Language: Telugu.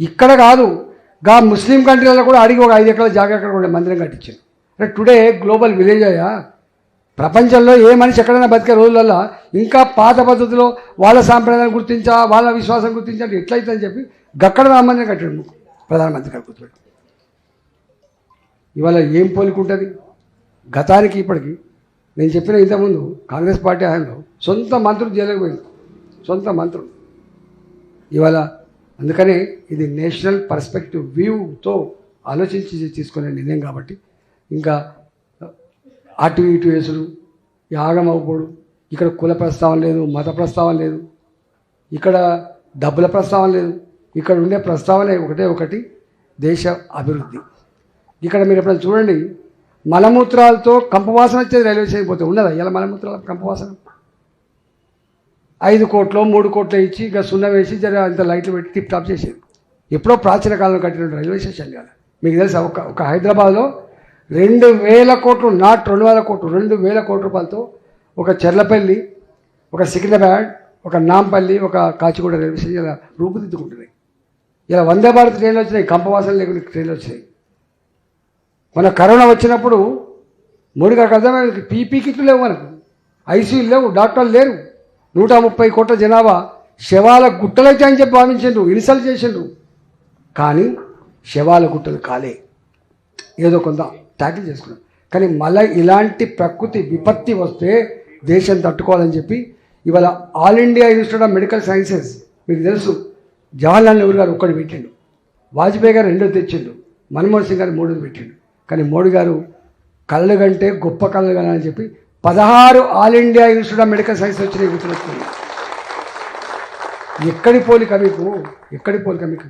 ఇక్కడ కాదు. గా ముస్లిం కంట్రీలలో కూడా అడిగి ఒక ఐదు ఎకరాల జాగా అక్కడ కూడా మందిరం కట్టించారు. అంటే టుడే గ్లోబల్ విలేజ్ అయ్యా. ప్రపంచంలో ఏ మనిషి ఎక్కడైనా బతికే రోజులలో ఇంకా పాత పద్ధతిలో వాళ్ళ సాంప్రదాయాన్ని గుర్తించా వాళ్ళ విశ్వాసం గుర్తించా ఎట్లయితే అని చెప్పి గక్కడ రామందిరం కట్టాడు ప్రధానమంత్రి గారు గుర్తుపెట్టి ఇవాళ ఏం పోలికుంటుంది? గతానికి ఇప్పటికి నేను చెప్పిన ఇంతకుముందు కాంగ్రెస్ పార్టీ హయాంలో సొంత మంత్రులు జైలుకు పోయింది సొంత మంత్రులు ఇవాళ అందుకనే ఇది నేషనల్ పర్స్పెక్టివ్ వ్యూతో ఆలోచించి తీసుకునే నిర్ణయం కాబట్టి ఇంకా అటు ఇటు వేసుడు యాగం అవ్వకూడదు ఇక్కడ కుల ప్రస్తావన లేదు మత ప్రస్తావన లేదు ఇక్కడ డబ్బుల ప్రస్తావన లేదు ఇక్కడ ఉండే ప్రస్తావన ఒకటే ఒకటి దేశ అభివృద్ధి. ఇక్కడ మీరు ఎప్పుడైనా చూడండి మలమూత్రాలతో కంపవాసన వచ్చేది రైల్వే స్టేషన్ పోతే ఉన్నదా ఇలా మలమూత్రాల కంపవాసన? ఐదు కోట్లు మూడు కోట్లు ఇచ్చి ఇక సున్నం వేసి జర అంత లైట్లు పెట్టి టిప్ టాప్ చేసేది. ఎప్పుడో ప్రాచీన కాలంలో కట్టిన రైల్వే స్టేషన్ కాదు. మీకు తెలుసా ఒక ఒక హైదరాబాద్లో రెండు వేల కోట్లు నాట్ రెండు వేల కోట్లు రెండు వేల కోట్ల రూపాయలతో ఒక చెర్లపల్లి ఒక సికింద్రాబాద్ ఒక నాంపల్లి ఒక కాచిగూడ రైల్వే స్టేషన్ ఇలా రూపుదిద్దుకుంటున్నాయి. ఇలా వందే భారత్ ట్రైన్లు వచ్చినాయి కంపవాసన లేకుండా ట్రైన్లు వచ్చినాయి. మన కరోనా వచ్చినప్పుడు మూడు గారికి అర్థమైంది పీపీ కిట్లు లేవు మనకు. ఐసీయూలు లేవు డాక్టర్లు లేరు. నూట ముప్పై కోట్ల జనాభా శవాల గుట్టలైతే అని చెప్పి భావించిండ్రు ఇన్సల్ట్ చేసిండ్రు. కానీ శవాల గుట్టలు కాలే. ఏదో కొంత ట్యాకిల్ చేసుకున్నాం కానీ మళ్ళీ ఇలాంటి ప్రకృతి విపత్తి వస్తే దేశం తట్టుకోవాలని చెప్పి ఇవాళ all India institute of medical sciences మీకు తెలుసు జవహర్లాల్ నెహ్రూ గారు ఒక్కడు పెట్టిండు. వాజ్పేయి గారు రెండో తెచ్చిండు. మన్మోహన్ సింగ్ గారు మూడోది పెట్టిండు. కానీ మోడీ గారు కళ్ళు కంటే గొప్ప కళ్ళు అని చెప్పి పదహారు all India institute of medical science వచ్చినాయి గుర్తుపెట్టుకుని ఎక్కడి పోలిక మీకు? ఎక్కడి పోలిక మీకు?